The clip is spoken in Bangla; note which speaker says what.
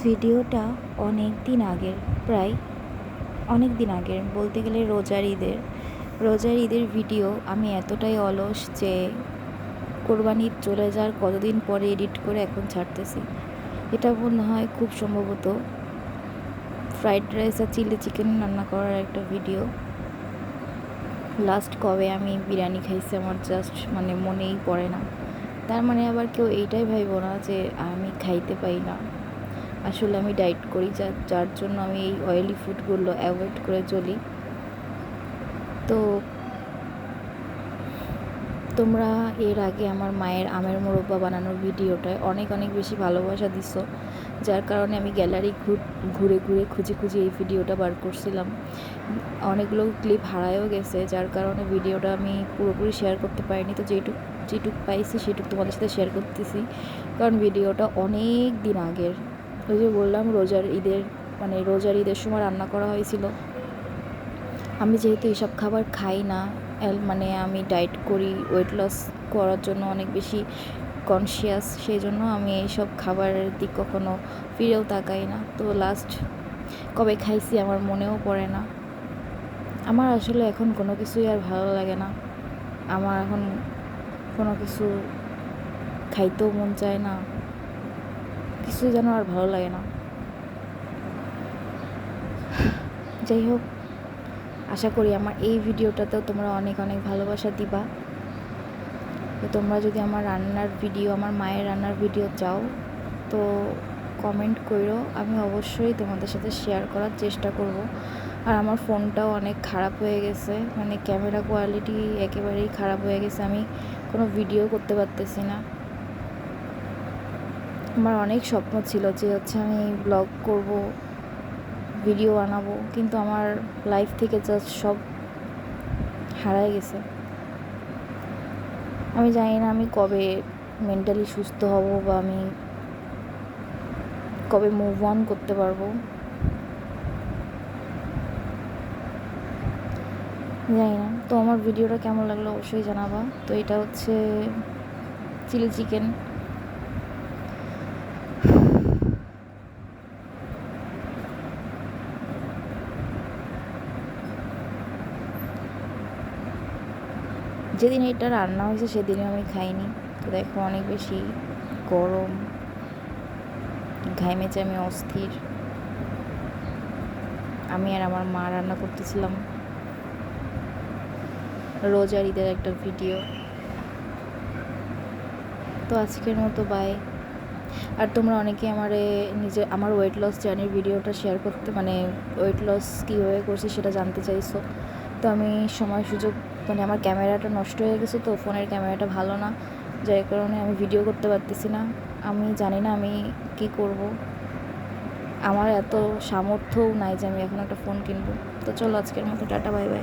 Speaker 1: ভিডিওটা অনেক দিন আগের, প্রায় অনেক দিন আগের। বলতে গেলে রোজার ঈদের রোজার ঈদের ভিডিও আমি এতটাই অলস যে কোরবানি চলে যাওয়ার কতদিন পরে এডিট করে এখন ছাড়তেছি। এটা মনে হয় খুব সম্ভবত ফ্রাইড রাইস আর চিলি চিকেন রান্না করার একটা ভিডিও। লাস্ট কবে আমি বিরিয়ানি খাইছি আমার জাস্ট মানে মনেই পড়ে না। তার মানে আবার কেউ এইটাই ভাইব না যে আমি খাইতে পাই না। আসলে আমি ডায়েট করি, যার যার জন্য আমি এই অয়েলি ফুডগুলো অ্যাভয়েড করে চলি। তো তোমরা এর আগে আমার মায়ের আমের মোরব্বা বানানোর ভিডিওটায় অনেক অনেক বেশি ভালোবাসা দিছো, যার কারণে আমি গ্যালারি ঘুরে ঘুরে খুঁজে খুঁজে এই ভিডিওটা বার করছিলাম। অনেকগুলো ক্লিপ হারায়ও গেছে, যার কারণে ভিডিওটা আমি পুরোপুরি শেয়ার করতে পারিনি। তো যেটুক যেটুক পাইছি সেটুক তোমাদের সাথে শেয়ার করতেছি, কারণ ভিডিওটা অনেক দিন আগের। ওই যে বললাম, রোজার ঈদের মানে রোজার ঈদের সময় রান্না করা হয়েছিল। আমি যেহেতু এসব খাবার খাই না মানে আমি ডায়েট করি ওয়েট লস করার জন্য অনেক বেশি কনসিয়াস সেই জন্য আমি এইসব খাবারের দিক কখনো ফিরেও তাকাই না। তো লাস্ট কবে খাইছি আমার মনেও পড়ে না। আমার আসলে এখন কোনো কিছুই আর ভালো লাগে না। আমার এখন কোনো কিছু খাইতেও মন চায় না। কিছু যেন আর ভালো লাগে না। যাই হোক, আশা করি আমার এই ভিডিওটাতেও তোমরা অনেক অনেক ভালোবাসা দিবা। তো তোমরা যদি আমার রান্নার ভিডিও, আমার মায়ের রান্নার ভিডিও চাও, তো কমেন্ট করো আমি অবশ্যই তোমাদের সাথে শেয়ার করার চেষ্টা করব। আর আমার ফোনটাও অনেক খারাপ হয়ে গেছে। মানে ক্যামেরা কোয়ালিটি একেবারেই খারাপ হয়ে গেছে। আমি কোনো ভিডিও করতে পারতেছি না। আমার অনেক স্বপ্ন ছিল যে হচ্ছে আমি ব্লগ করব ভিডিও বানাবো, কিন্তু আমার লাইফ থেকে জাস্ট সব হারাই গেছে। আমি জানি না আমি কবে মেন্টালি সুস্থ হব বা আমি কবে মুভ অন করতে পারব। জানি না। তো আমার ভিডিওটা কেমন লাগল অবশ্যই জানাবা। তো এটা হচ্ছে চিলি চিকেন যেদিন এটা রান্না হয়েছে, সেদিনও আমি খাইনি। তো দেখো, অনেক বেশি গরম। ঘাইমেছে আমি অস্থির। আমি আর আমার মা রান্না করতেছিলাম। রোজার ঈদের একটা ভিডিও। তো আজকের মতো বাই আর তোমরা অনেকে আমারে নিজে আমার ওয়েট লস জার্নির ভিডিওটা শেয়ার করতে মানে ওয়েট লস কীভাবে করছি সেটা জানতে চাইছো। তো আমি সময় সুযোগ মানে আমার ক্যামেরাটা নষ্ট হয়ে গেছে তো ফোনের ক্যামেরাটা ভালো না, যার কারণে আমি ভিডিও করতে পারতেছি না। আমি জানি না আমি কি করব। আমার এত সামর্থ্যও নাই যে আমি এখন একটা ফোন কিনবো। তো চলো আজকের মতো, টাটা বাই বাই